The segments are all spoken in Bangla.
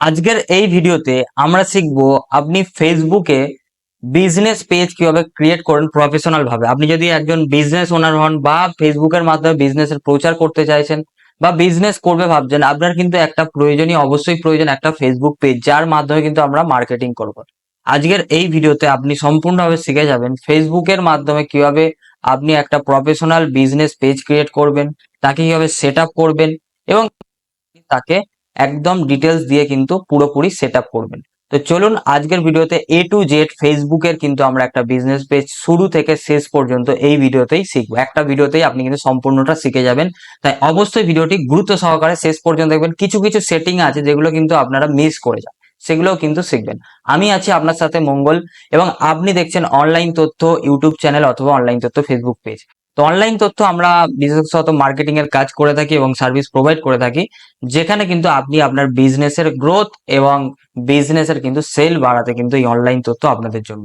আজকের এই ভিডিওতে আমরা শিখব আপনি ফেসবুকে বিজনেস পেজ কীভাবে ক্রিয়েট করেন প্রফেশনাল ভাবে। আপনি যদি একজন বিজনেস ওনার হন বা ফেসবুকের মাধ্যমে বিজনেসের প্রচার করতে চাইছেন বা বিজনেস করবে ভাবছেন, আপনার কিন্তু একটা প্রয়োজনীয়, অবশ্যই প্রয়োজন একটা ফেসবুক পেজ যার মাধ্যমে কিন্তু আমরা মার্কেটিং করব। আজকের এই ভিডিওতে আপনি সম্পূর্ণভাবে শিখে যাবেন ফেসবুকের মাধ্যমে কীভাবে আপনি একটা প্রফেশনাল বিজনেস পেজ ক্রিয়েট করবেন, তাকে কীভাবে সেট করবেন এবং তাকে একদম ডিটেলস দিয়ে কিন্তু পুরোপুরি সেট করবেন। তো চলুন আজকের ভিডিওতে এ টু জেড ফেসবুকের কিন্তু আমরা একটা বিজনেস পেজ শুরু থেকে শেষ পর্যন্ত এই ভিডিওতেই শিখব। একটা ভিডিওতেই আপনি কিন্তু সম্পূর্ণটা শিখে যাবেন। তাই অবশ্যই ভিডিওটি গুরুত্ব সহকারে শেষ পর্যন্ত দেখবেন। কিছু কিছু সেটিং আছে যেগুলো কিন্তু আপনারা মিস করে যান। সেগুলোও কিন্তু শিখবেন। আমি আছি আপনার সাথে মঙ্গল এবং আপনি দেখছেন অনলাইন তথ্য ইউটিউব চ্যানেল অথবা অনলাইন তথ্য ফেসবুক পেজ তো অনলাইন তথ্য আমরা বিশেষত মার্কেটিং এর কাজ করে থাকি এবং সার্ভিস প্রোভাইড করে থাকি, যেখানে কিন্তু আপনি আপনার বিজনেসের গ্রোথ এবং বিজনেসের কিন্তু সেল বাড়াতে কিন্তু এই অনলাইন তথ্য আপনাদের জন্য।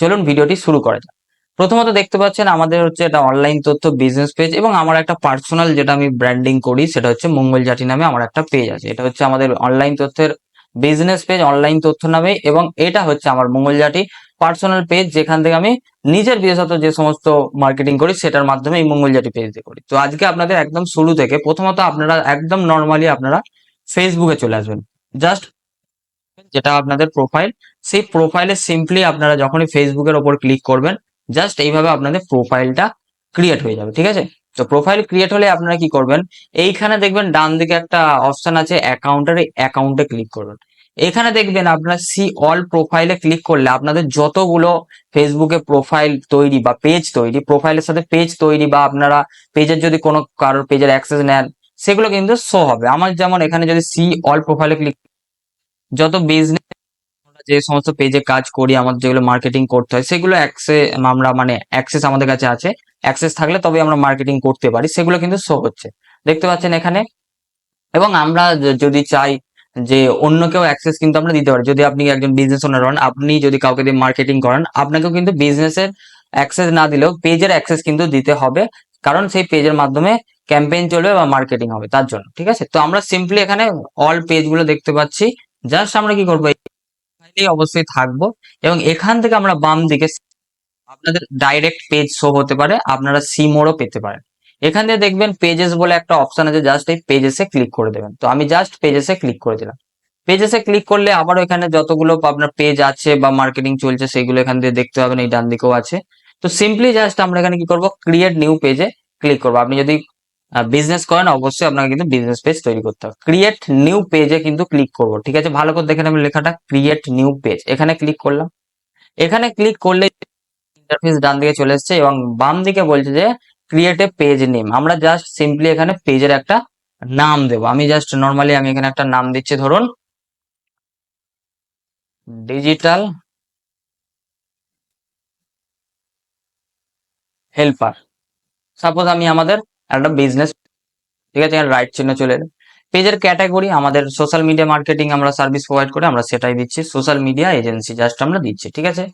চলুন ভিডিওটি শুরু করা যাক। প্রথমত দেখতে পাচ্ছেন আমাদের হচ্ছে এটা অনলাইন তথ্য বিজনেস পেজ এবং আমার একটা পার্সোনাল যেটা আমি ব্র্যান্ডিং করি, সেটা হচ্ছে মঙ্গল জাতি নামে আমার একটা পেজ আছে। এটা হচ্ছে আমাদের অনলাইন তথ্যের বিজনেস পেজ অনলাইন তথ্য নামে এবং এটা হচ্ছে আমার মঙ্গল জাতি পার্সোনাল পেজ যেখান থেকে আমি নিজের বিশেষত যে সমস্ত মার্কেটিং করি, সেটার মাধ্যমে এই মঙ্গল জাতি পেজ দিয়ে করি। তো আজকে আপনাদের একদম শুরু থেকে প্রথমত আপনারা একদম নর্মালি আপনারা ফেসবুকে চলে আসবেন। জাস্ট যেটা আপনাদের প্রোফাইল সেই প্রোফাইলে সিম্পলি আপনারা যখনই ফেসবুকের ওপর ক্লিক করবেন জাস্ট এইভাবে আপনাদের প্রোফাইলটা ক্রিয়েট হয়ে যাবে, ঠিক আছে? তো প্রোফাইল ক্রিয়েট হলে আপনারা কি করবেন? এইখানে দেখবেন ডান দিকে একটা অপশন আছে অ্যাকাউন্টের অ্যাকাউন্টে ক্লিক করবেন। এখানে দেখবেন আপনারা সি অল প্রোফাইলে ক্লিক করলে আপনাদের যতগুলো ফেসবুকে প্রোফাইল তৈরি বা পেজ তৈরি প্রোফাইলের সাথে পেজ তৈরি বা আপনারা পেজের যদি কোনো কারোর পেজের অ্যাক্সেস নেন, সেগুলো কিন্তু শো হবে। আমার যেমন এখানে যদি সি অল প্রোফাইলে ক্লিক যত বিজনেস যে সমস্ত পেজে কাজ করি, আমাদের যেগুলো মার্কেটিং করতে হয়, সেগুলো অ্যাক্সে আমরা মানে অ্যাক্সেস আমাদের কাছে আছে। অ্যাক্সেস থাকলে তবে আমরা মার্কেটিং করতে পারি, সেগুলো কিন্তু শো হচ্ছে। দেখতে পাচ্ছেন এখানে? এবং আমরা যদি চাই যে অন্য কেউ অ্যাক্সেস কিন্তু আমরা দিতে পারি। যদি আপনি একজন বিজনেস ওনার হন, আপনি যদি কাউকে দিয়ে মার্কেটিং করেন, আপনাকেও কিন্তু বিজনেসের অ্যাক্সেস না দিলেও পেজের অ্যাক্সেস কিন্তু দিতে হবে। কারণ সেই পেজের মাধ্যমে ক্যাম্পেইন চলবে বা মার্কেটিং হবে, তার জন্য। ঠিক আছে? তো আমরা সিম্পলি এখানে অল পেজগুলো দেখতে পাচ্ছি। জাস্ট আমরা কি করব? এই অবশ্যই থাকব। এবং এখান থেকে আমরা বাম দিকে আপনাদের ডাইরেক্ট পেজ শো হতে পারে, আপনারা সিমোরও পেতে পারেন। এখান থেকে দেখবেন পেজেস বলে একটা অপশন আছে জাস্ট এই পেজেসে ক্লিক করে দেবেন। তো আমি জাস্ট পেজেসে ক্লিক করে দিলাম। পেজেসে ক্লিক করলে আবার এখানে যতগুলো আপনার পেজ আছে বা মার্কেটিং চলছে, সেগুলো এখান দিয়ে দেখতে পাবেন, এই ডান দিকেও আছে। তো সিম্পলি জাস্ট আমরা এখানে কি করব ক্রিয়েট নিউ পেজে ক্লিক করব। আপনি যদি বিজনেস করেন, অবশ্যই আপনাকে কিন্তু বিজনেস পেজ তৈরি করতে হবে। ক্রিয়েট নিউ পেজে কিন্তু ক্লিক করব, ঠিক আছে? ভালো করে দেখেন আমি লেখাটা ক্রিয়েট নিউ পেজ এখানে ক্লিক করলাম। এখানে ক্লিক করলে ইন্টারফেস ডান দিকে চলে এসেছে এবং বাম দিকে বলছে যে ক্রিয়েট এ পেজ নেম আমরা জাস্ট সিম্পলি এখানে পেজের একটা নাম দেব। আমি জাস্ট নর্মালি আমি এখানে একটা নাম দিচ্ছি, ধরুন ডিজিটাল হেল্পার সাপোজ আমি আমাদের একটা বিজনেস ঠিক আছে রাইট চিহ্ন চলে এলো। পেজের ক্যাটাগরি আমাদের সোশ্যাল মিডিয়া মার্কেটিং আমরা সার্ভিস প্রোভাইড করে, আমরা সেটাই দিচ্ছি। সোশ্যাল মিডিয়া এজেন্সি জাস্ট আমরা দিচ্ছি, ঠিক আছে?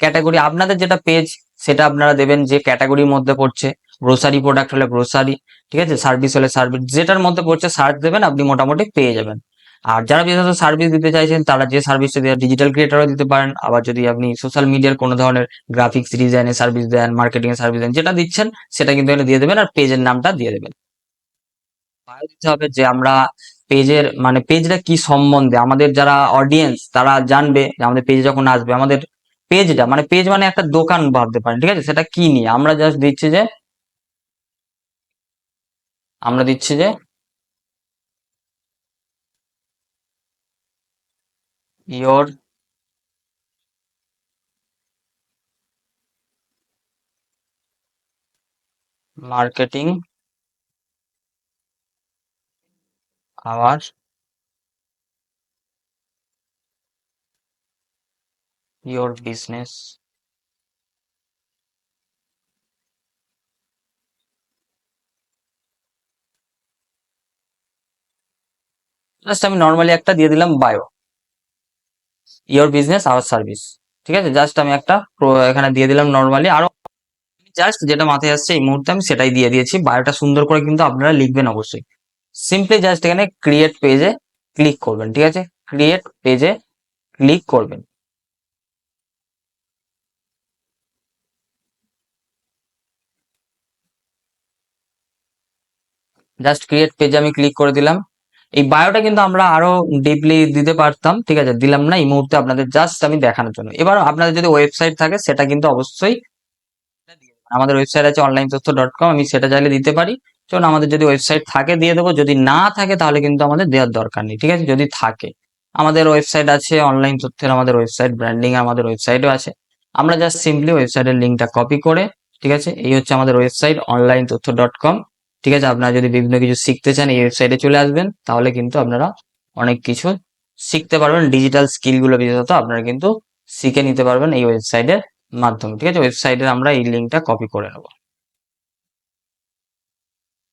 ক্যাটাগরি আপনাদের যেটা পেজ সেটা আপনারা দেবেন যে ক্যাটাগরির মধ্যে পড়ছে। গ্রোসারি প্রোডাক্ট হলে গ্রোসারি ঠিক আছে? সার্ভিস হলে সার্ভিস যেটার মধ্যে পড়ছে সার্চ দেবেন, আপনি মোটামুটি পেয়ে যাবেন। আর যারা বিশেষত সার্ভিস দিতে চাইছেন, তারা যে সার্ভিসটা দেওয়া ডিজিটাল ক্রিয়েটারও দিতে পারেন। আবার যদি আপনি সোশ্যাল মিডিয়ার কোনো ধরনের গ্রাফিক্স ডিজাইনের সার্ভিস দেন মার্কেটিং এর সার্ভিস দেন, যেটা দিচ্ছেন, সেটা কিন্তু এখানে দিয়ে দেবেন আর পেজের নামটা দিয়ে দেবেন। bio দিতে হবে যে আমরা পেজের মানে পেজটা কি সম্বন্ধে, আমাদের যারা অডিয়েন্স তারা জানবে যে আমাদের পেজে যখন আসবে, আমাদের পেজটা মানে পেজ মানে একটা দোকান ভাবতে পারেন, ঠিক আছে? সেটা কি নিয়ে? আমরা জাস্ট দিচ্ছি যে, আমরা দিচ্ছি যে your marketing our your business. Just আমি নর্মালি একটা দিয়ে দিলাম bio your business our service ঠিক আছে? জাস্ট আমি একটা এখানে দিয়ে দিলাম নর্মালি আরও জাস্ট যেটা মাথায় আসছে এই মুহূর্তে আমি সেটাই দিয়ে দিয়েছি। বায়োটা সুন্দর করে কিন্তু আপনারা লিখবেন অবশ্যই। সিম্পলি জাস্ট এখানে ক্রিয়েট পেজে ক্লিক করবেন, ঠিক আছে? ক্রিয়েট পেজে ক্লিক করবেন। জাস্ট ক্রিয়েট পেজে আমি ক্লিক করে দিলাম। এই বায়োটা কিন্তু আমরা আরও ডিপলি দিতে পারতাম, ঠিক আছে? দিলাম না, এই মুহূর্তে আপনাদের জাস্ট আমি দেখানোর জন্য। এবার আপনাদের যদি ওয়েবসাইট থাকে, সেটা কিন্তু অবশ্যই আমাদের ওয়েবসাইট আছে অনলাইন তথ্য ডট কম আমি সেটা চাইলে দিতে পারি। চলুন, আমাদের যদি ওয়েবসাইট থাকে, দিয়ে দেবো। যদি না থাকে, তাহলে কিন্তু আমাদের দেওয়ার দরকার নেই, ঠিক আছে? যদি থাকে। আমাদের ওয়েবসাইট আছে অনলাইন তথ্যের আমাদের ওয়েবসাইট ব্র্যান্ডিং আমাদের ওয়েবসাইটও আছে। আমরা জাস্ট সিম্পলি ওয়েবসাইটের লিঙ্কটা কপি করে, ঠিক আছে? এই হচ্ছে আমাদের ওয়েবসাইট অনলাইন তথ্য ডট কম ঠিক আছে? আপনারা যদি বিভিন্ন কিছু শিখতে চান, এই ওয়েবসাইটে চলে আসবেন, তাহলে কিন্তু আপনারা অনেক কিছু শিখতে পারবেন। ডিজিটাল স্কিলগুলো বিশেষত আপনারা কিন্তু শিখে নিতে পারবেন এই ওয়েবসাইটের মাধ্যমে, ঠিক আছে? ওয়েবসাইটের আমরা এই লিঙ্কটা কপি করে নেব।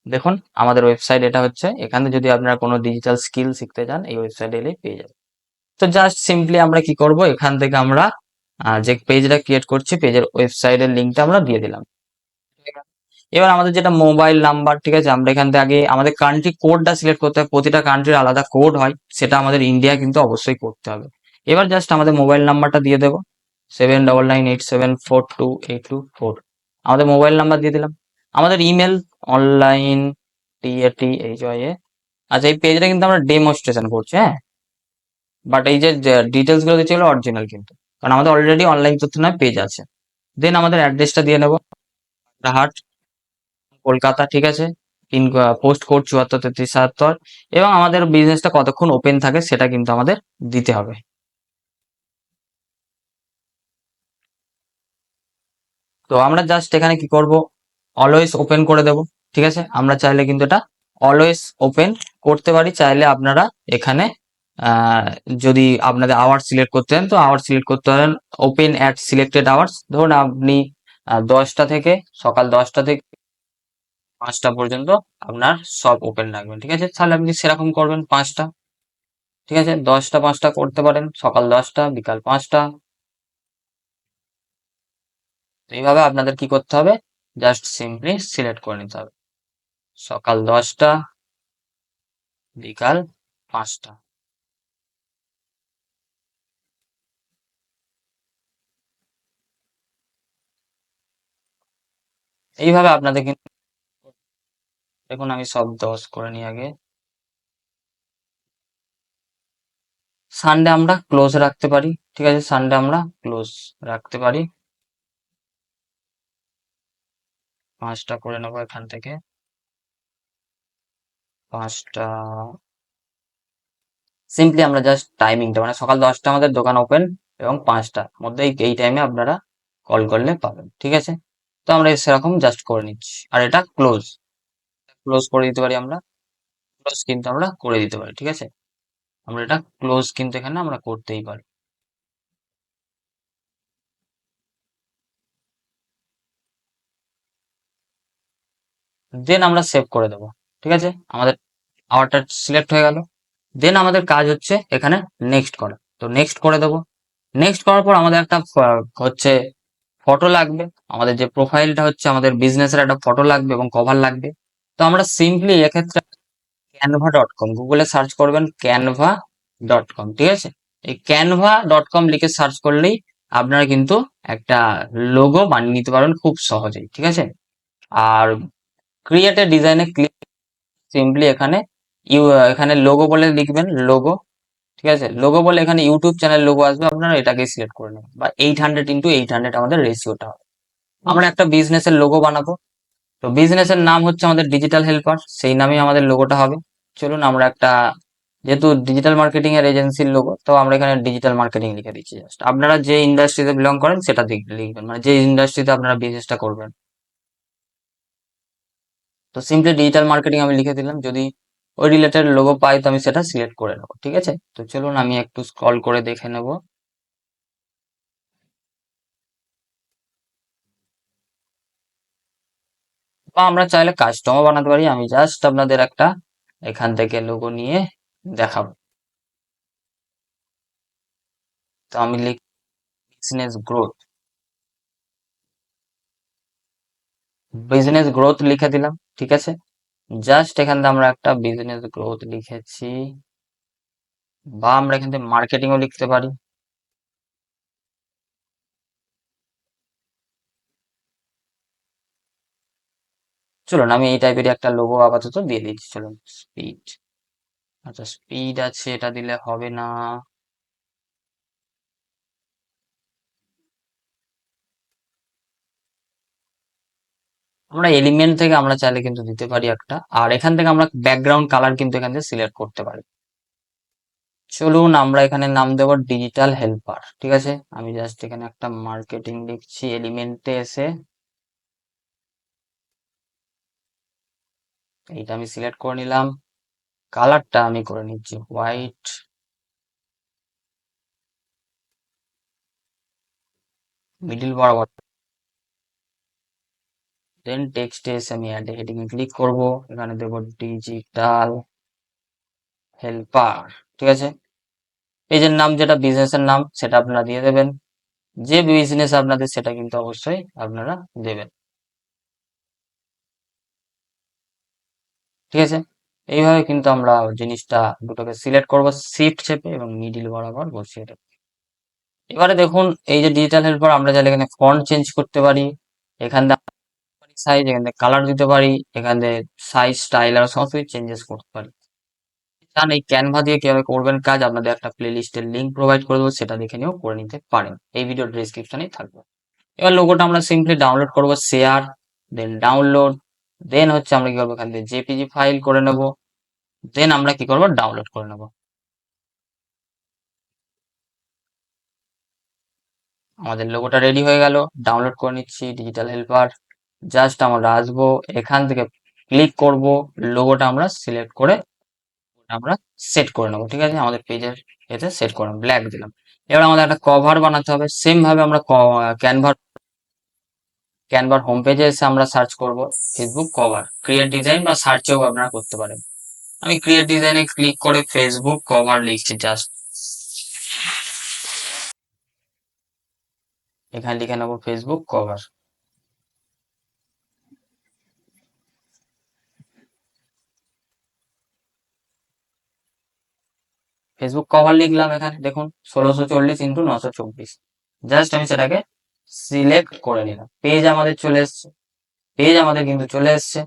দেখুন, আমাদের ওয়েবসাইট এটা হচ্ছে, এখানে যদি আপনারা কোনো ডিজিটাল স্কিল শিখতে চান, এই ওয়েবসাইটে এলে পেয়ে যাবেন। তো জাস্ট সিম্পলি আমরা কি করব? এখান থেকে আমরা যে পেজটা ক্রিয়েট করছি পেজের ওয়েবসাইটের লিঙ্কটা আমরা দিয়ে দিলাম। এবার আমাদের যেটা মোবাইল নাম্বার ঠিক আছে? আমরা এখান থেকে আগে আমাদের কান্ট্রি কোডটা সিলেক্ট করতে হবে। প্রতিটা কান্ট্রির আলাদা কোড হয়। সেটা আমাদের ইন্ডিয়া কিন্তু অবশ্যই করতে হবে। এবার জাস্ট আমাদের মোবাইল নাম্বারটা দিয়ে দেবো। Seven double nine eight seven four two eight two four আমাদের মোবাইল নাম্বার দিয়ে দিলাম। আমাদের email online T A T H Y A আচ্ছা এই পেজটা কিন্তু আমরা ডেমোস্ট্রেশন করছি হ্যাঁ? বাট এই যে ডিটেলসগুলো দিচ্ছি অরিজিনাল কিন্তু। কারণ আমাদের অলরেডি অনলাইন তথ্য নয় পেজ আছে। দেন আমাদের অ্যাড্রেসটা দিয়ে নেব। হাট কলকাতা, ঠিক আছে? পিন পোস্ট কোড চুয়াত্তর তেত্রিশ সাতাত্তর এবং আমাদের বিজনেসটা কতক্ষণ ওপেন থাকে সেটা কিন্তু আমাদের দিতে হবে। তো আমরা জাস্ট এখানে কি করব? অলওয়েজ ওপেন করে দেব, ঠিক আছে? আমরা চাইলে কিন্তু এটা অলওয়েজ ওপেন করতে পারি। চাইলে আপনারা এখানে যদি আপনাদের আওয়ার সিলেক্ট করতে চান, তো আওয়ার সিলেক্ট করতে পারেন। ওপেন অ্যাট সিলেক্টেড আওয়ার্স ধরুন আপনি দশটা থেকে সকাল দশটা থেকে পাঁচটা পর্যন্ত আপনার সব ওপেন রাখবেন ঠিক আছে? তাহলে আপনি সেরকম করবেন পাঁচটা, ঠিক আছে? দশটা পাঁচটা করতে পারেন, সকাল দশটা, বিকাল পাঁচটা। এইভাবে আপনাদের কি করতে হবে? জাস্ট সিম্পলি সিলেক্ট করে নিতে হবে। সকাল দশটা, বিকাল পাঁচটা। এইভাবে আপনাদের কিন্তু দেখুন আমি সব দশ করে নিই আগে। সানডে আমরা ক্লোজ রাখতে পারি, ঠিক আছে? সানডে আমরা ক্লোজ রাখতে পারি। পাঁচটা করে নেব এখান থেকে। পাঁচটা। সিম্পলি আমরা জাস্ট টাইমিংটা মানে সকাল দশটা আমাদের দোকান ওপেন এবং পাঁচটার মধ্যে এই টাইমে আপনারা কল করলে পাবেন, ঠিক আছে? তো আমরা সেরকম জাস্ট করে নিচ্ছি। আর এটা ক্লোজ ক্লোজ করে দিতে পারি আমরা। ক্লোজ কিন্তু আমরা করে দিতে পারি, ঠিক আছে? আমরা এটা ক্লোজ কিন্তু এখানে আমরা করতেই পারি। দেন আমরা সেভ করে দেবো, ঠিক আছে? আমাদের আওয়ারটা সিলেক্ট হয়ে গেল। দেন আমাদের কাজ হচ্ছে এখানে নেক্সট করা। তো নেক্সট করে দেবো। নেক্সট করার পর আমাদের একটা হচ্ছে ফটো লাগবে। আমাদের যে প্রোফাইলটা হচ্ছে আমাদের বিজনেসের একটা ফটো লাগবে এবং কভার লাগবে। তো আমরা সিম্পলি এক্ষেত্রে ক্যানভা ডট কম গুগলে সার্চ করবেন ক্যানভা ডট কম ঠিক আছে? এই ক্যানভা ডট কম লিখে সার্চ করলেই আপনারা কিন্তু একটা লোগো বানিয়ে নিতে পারবেন খুব সহজেই, ঠিক আছে? আর ক্রিয়েট ডিজাইনে ক্লিক সিম্পলি এখানে ইউ এখানে লোগো বলে লিখবেন লোগো ঠিক আছে? লোগো বলে এখানে ইউটিউব চ্যানেল লোগো আসবে, আপনারা এটাকে সিলেক্ট করে নেবেন। বা eight hundred into eight hundred আমাদের রেশিওটা হবে। আমরা একটা বিজনেসের লোগো বানাবো। তো বিজনেসের নাম হচ্ছে আমাদের ডিজিটাল হেল্পার সেই নামেই আমাদের লোগোটা হবে। চলুন আমরা একটা, যেহেতু ডিজিটাল মার্কেটিং এর এজেন্সির লোগো তো আমরা এখানে ডিজিটাল মার্কেটিং লিখে দিচ্ছি জাস্ট আপনারা যে ইন্ডাস্ট্রিতে বিলং করেন, সেটা লিখবেন। মানে যে ইন্ডাস্ট্রিতে আপনারা বিজনেসটা করবেন। তো সিম্পলি ডিজিটাল মার্কেটিং আমি লিখে দিলাম। যদি ওই রিলেটেড লোগো পাই, তো আমি সেটা সিলেক্ট করে নেব, ঠিক আছে? তো চলুন আমি একটু স্ক্রল করে দেখে নেব। বা আমরা চাইলে কাস্টমও বানাতে পারি। আমি জাস্ট আপনাদের একটা এখান থেকে লোগো নিয়ে দেখাবো। তো আমি লিখ বিজনেস গ্রোথ বিজনেস গ্রোথ লিখে দিলাম, ঠিক আছে? জাস্ট এখান থেকে আমরা একটা বিজনেস গ্রোথ লিখেছি। বা আমরা এখান থেকে মার্কেটিংও লিখতে পারি। চলুন, আমি এই টাইপের একটা লোগো আপাতত দিয়ে দিচ্ছি, চলুন। স্পিড আচ্ছা স্পিড আছে, এটা দিলে হবে না। আমরা এলিমেন্ট থেকে আমরা চাইলে কিন্তু দিতে পারি একটা, আর এখান থেকে আমরা ব্যাকগ্রাউন্ড কালার কিন্তু এখান থেকে সিলেক্ট করতে পারি। চলুন, আমরা এখানে নাম দেবো ডিজিটাল হেল্পার ঠিক আছে? আমি জাস্ট এখানে একটা মার্কেটিং লিখছি এলিমেন্টে এসে এইটা আমি সিলেক্ট করে নিলাম। কালারটা আমি করে নিচ্ছি হোয়াইট মিডিল বরাবর। দেন টেক্সটে এসে আমি অ্যাড হেডিং ক্লিক করব। এখানে দেব ডিজিটাল হেল্পার ঠিক আছে? পেজের নাম যেটা বিজনেসের নাম, সেটা আপনারা দিয়ে দেবেন। যে বিজনেস আপনাদের, সেটা কিন্তু অবশ্যই আপনারা দেবেন। ঠিক আছে? এইভাবে কিন্তু আমরা জিনিসটা দুটোকে সিলেক্ট করব শিফট চেপে এবং মিডিল বরাবর বসিয়ে দেব। এবারে দেখুন, এই যে ডিজিটাল হেল্পার আমরা চাইলে এখানে ফন্ট চেঞ্জ করতে পারি, এখান থেকে সাইজ এখান থেকে কালার দিতে পারি, এখান থেকে সাইজ স্টাইল আর সমস্ত কিছু চেঞ্জেস করতে পারি। চান এই ক্যানভা দিয়ে কীভাবে করবেন কাজ, আপনাদের একটা প্লে লিস্টের লিঙ্ক প্রোভাইড করে দেবো, সেটা দেখে নিয়েও করে নিতে পারেন। এই ভিডিওর ডিসক্রিপশনেই থাকবে। এবার লোগোটা আমরা সিম্পলি ডাউনলোড করব শেয়ার দেন ডাউনলোড দেন হচ্ছে আমরা কি করব থেকে জেপিজি ফাইল করে নেব। দেন আমরা কি করব? ডাউনলোড করে নেব। আমাদের লোগোটা রেডি হয়ে গেল। ডাউনলোড করে নিচ্ছি ডিজিটাল হেল্পার জাস্ট আমরা আসব, এখান থেকে ক্লিক করব লোগোটা আমরা সিলেক্ট করে আমরা সেট করে নেব, ঠিক আছে? আমাদের পেজের এতে সেট করে ব্ল্যাক দিলাম। এবার আমাদের একটা কভার বানাতে হবে। সেম ভাবে আমরা ক্যানভার ক্যানভার হোম পেজে এসে আমরা সার্চ করব ফেসবুক কভার ক্রিয়েট ডিজাইন বা সার্চেও আপনারা করতে পারেন। আমি ক্রিয়েট ডিজাইনে ক্লিক করে ফেসবুক কভার লিখছি জাস্ট এখানে লিখে নেব ফেসবুক কভার ফেসবুক কভার লিখলাম এখানে, দেখুন, ষোলোশো চল্লিশ ইন্টু নশো চব্বিশ। জাস্ট আমি সেটাকে সিলেক্ট করে নিলাম। পেজ আমাদের চলে এসছে। পেজ আমাদের কিন্তু চলে এসছে।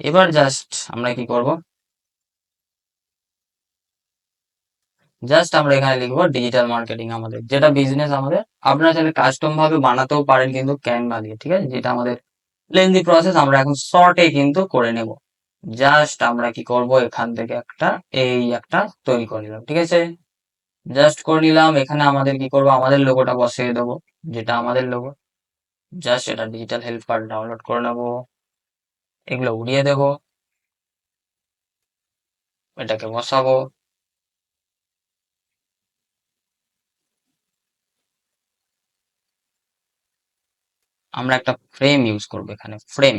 এবার জাস্ট আমরা কি করব? জাস্ট আমরা এখানে লিখব ডিজিটাল মার্কেটিং আমাদের। যেটা বিজনেস আমাদের, আপনারা চাইলে কাস্টম ভাবে বানাতেও পারেন কিন্তু ক্যানভা দিয়ে, ঠিক আছে? যেটা আমাদের লেন্দি প্রসেস আমরা এখন শর্টে কিন্তু করে নেব। জাস্ট আমরা কি করব? এখান থেকে একটা, এই একটা তৈরি করে নিলাম, ঠিক আছে? জাস্ট করে নিলাম। এখানে আমাদের কি করব? আমাদের লোগোটা বসিয়ে দেবো। যেটা আমাদের লোগো জাস্ট এটা ডিজিটাল হেল্প কার্ড ডাউনলোড করে নেব। এগুলো উড়িয়ে দেব। এটাকে বসাবো। আমরা একটা ফ্রেম ইউজ করব এখানে ফ্রেম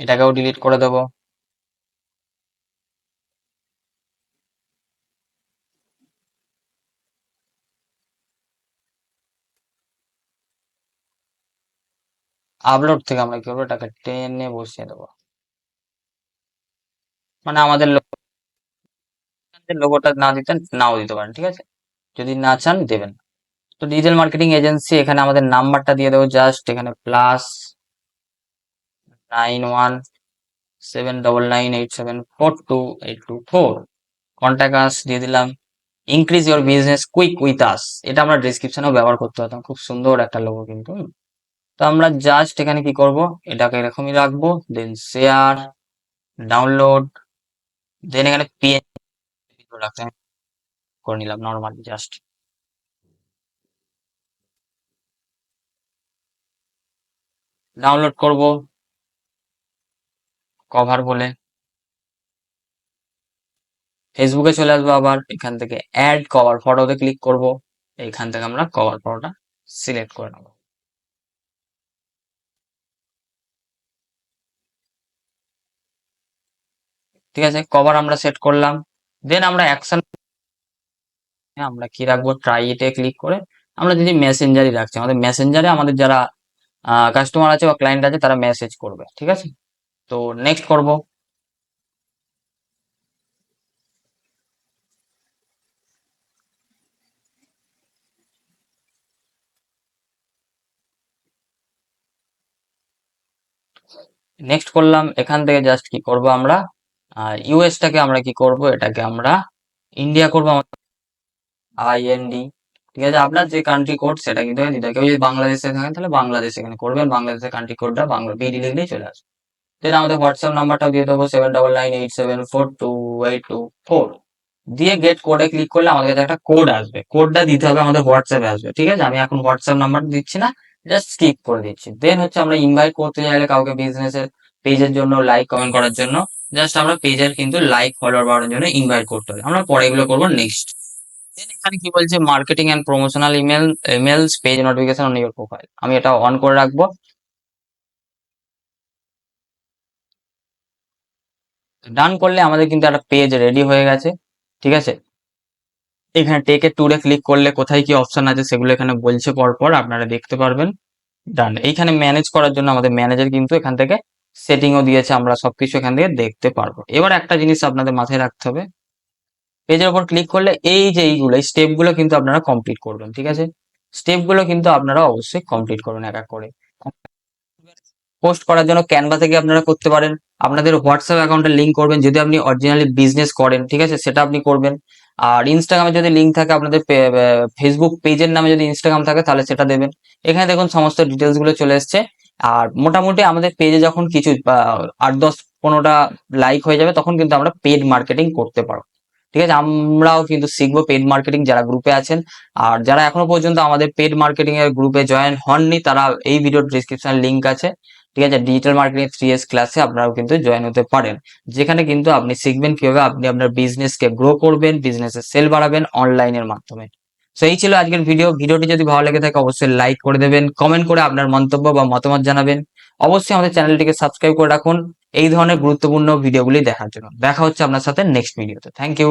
এটাকেও ডিলিট করে দেব। আপলোড থেকে আমরা কি করব? এটাকে টেনে বসিয়ে দেবো। মানে আমাদের লোগোটা না দিতেন, নাও দিতে পারেন, ঠিক আছে? যদি না চান, দেবেন তো ডিজিটাল মার্কেটিং এজেন্সি এখানে আমাদের নাম্বারটা দিয়ে দেবো জাস্ট এখানে plus nine one seven double nine eight seven four two eight two four contact us দিয়ে দিলাম। Increase your business quick with us এটা আমরা ডিসক্রিপশনেও ব্যবহার করতে পারতাম। খুব সুন্দর একটা লোগো কিন্তু তো আমরা জাস্ট এখানে কি করব? এটাকে এরকমই রাখব দেন শেয়ার ডাউনলোড দেন এখানে রাখতে করে নিলাম নর্মালি জাস্ট ডাউনলোড করব কভার বলে। ফেসবুকে চলে আসব আবার, এখান থেকে অ্যাড কভার ফটোতে ক্লিক করব, এখান থেকে আমরা কভার ফটোটা সিলেক্ট করে নেব। ঠিক আছে? কভার আমরা সেট করলাম। দেন আমরা অ্যাকশন আমরা কি রাখব? ট্রাই ইটে ক্লিক করে আমরা যদি মেসেঞ্জারই রাখছি, আমাদের মেসেঞ্জারে আমাদের যারা কাস্টমার আছে বা ক্লায়েন্ট আছে তারা মেসেজ করবে, ঠিক আছে? তো নেক্সট করব। নেক্সট করলাম, এখান থেকে জাস্ট কি করব আমরা? ইউএসটাকে আমরা কি করব? এটাকে আমরা ইন্ডিয়া করব আইএনডি ঠিক আছে? আপনার যে কান্ট্রি কোড সেটা কিন্তু দিতে কেউ যদি বাংলাদেশে থাকেন, তাহলে বাংলাদেশ এখানে করবেন। বাংলাদেশের কান্ট্রি কোডটা বাংলা বিডি লিখলেই চলে আসবে। দেন আমাদের হোয়াটসঅ্যাপ নাম্বারটাও দিয়ে দেবো seven double nine eight seven four two eight two four দিয়ে গেট কোডে ক্লিক করলে আমাদের কাছে একটা কোড আসবে। কোডটা দিতে হবে আমাদের হোয়াটসঅ্যাপে আসবে, ঠিক আছে? আমি এখন হোয়াটসঅ্যাপ নাম্বার দিচ্ছি না জাস্ট স্কিপ করে দিচ্ছি। দেন হচ্ছে আমরা ইনভাইট করতে চাইলে কাউকে বিজনেসের পেজের জন্য লাইক কমেন্ট করার জন্য। জাস্ট আমরা পেজের কিন্তু লাইক ফলোয়ার বাড়ানোর জন্য ইনভাইট করতে হবে। আমরা পরে এগুলো করব নেক্সট এখানে কি বলছে? Marketing and promotional email emails page notification on your profile আমি এটা অন করে রাখব। ডান করলে আমাদের কিন্তু একটা পেজ রেডি হয়ে গেছে। ঠিক আছে? এখানে টেকে ট্যুরে ক্লিক করলে কোথায় কি অপশন আছে সেগুলো এখানে বলছে পরপর, আপনারা দেখতে পারবেন। ডান এইখানে ম্যানেজ করার জন্য আমাদের ম্যানেজার কিন্তু এখান থেকে সেটিংও দিয়েছে, আমরা সবকিছু এখান থেকে দেখতে পারব। এবার একটা জিনিস আপনাদের মাথায় রাখতে হবে। পেজের উপর ক্লিক করলে এই যে এইগুলো, এই স্টেপগুলো কিন্তু আপনারা কমপ্লিট করবেন, ঠিক আছে? স্টেপগুলো কিন্তু আপনারা অবশ্যই কমপ্লিট করবেন এক এক করে। পোস্ট করার জন্য ক্যানভা থেকে আপনারা করতে পারেন। আপনাদের হোয়াটসঅ্যাপ অ্যাকাউন্টে লিঙ্ক করবেন, যদি আপনি অরিজিনালি বিজনেস করেন, ঠিক আছে? সেটা আপনি করবেন। আর ইনস্টাগ্রামে যদি লিঙ্ক থাকে, আপনাদের ফেসবুক পেজের নামে যদি ইনস্টাগ্রাম থাকে, তাহলে সেটা দেবেন। এখানে দেখুন সমস্ত ডিটেলসগুলো চলে এসছে। আর মোটামুটি আমাদের পেজে যখন কিছু আট দশ পনেরোটা লাইক হয়ে যাবে, তখন কিন্তু আমরা পেড মার্কেটিং করতে পারব। ঠিক আছে? আমরাও কিন্তু শিখব পেড মার্কেটিং যারা গ্রুপে আছেন। আর যারা এখনও পর্যন্ত আমাদের পেড মার্কেটিং এর গ্রুপে জয়েন হননি, তারা এই ভিডিওর ডিসক্রিপশন লিঙ্ক আছে। ঠিক আছে? ডিজিটাল মার্কেটিং থ্রি এস ক্লাসে আপনারাও কিন্তু জয়েন হতে পারেন। যেখানে কিন্তু আপনি শিখবেন কীভাবে আপনি আপনার বিজনেসকে গ্রো করবেন বিজনেসের সেল বাড়াবেন অনলাইনের মাধ্যমে। তো এই ছিল আজকের ভিডিও ভিডিওটি যদি ভালো লেগে থাকে, অবশ্যই লাইক করে দেবেন কমেন্ট করে আপনার মন্তব্য বা মতামত জানাবেন। অবশ্যই আমাদের চ্যানেলটিকে সাবস্ক্রাইব করে রাখুন। এই ধরনের গুরুত্বপূর্ণ ভিডিওগুলি দেখার জন্য। দেখা হচ্ছে আপনার সাথে নেক্সট ভিডিওতে থ্যাংক ইউ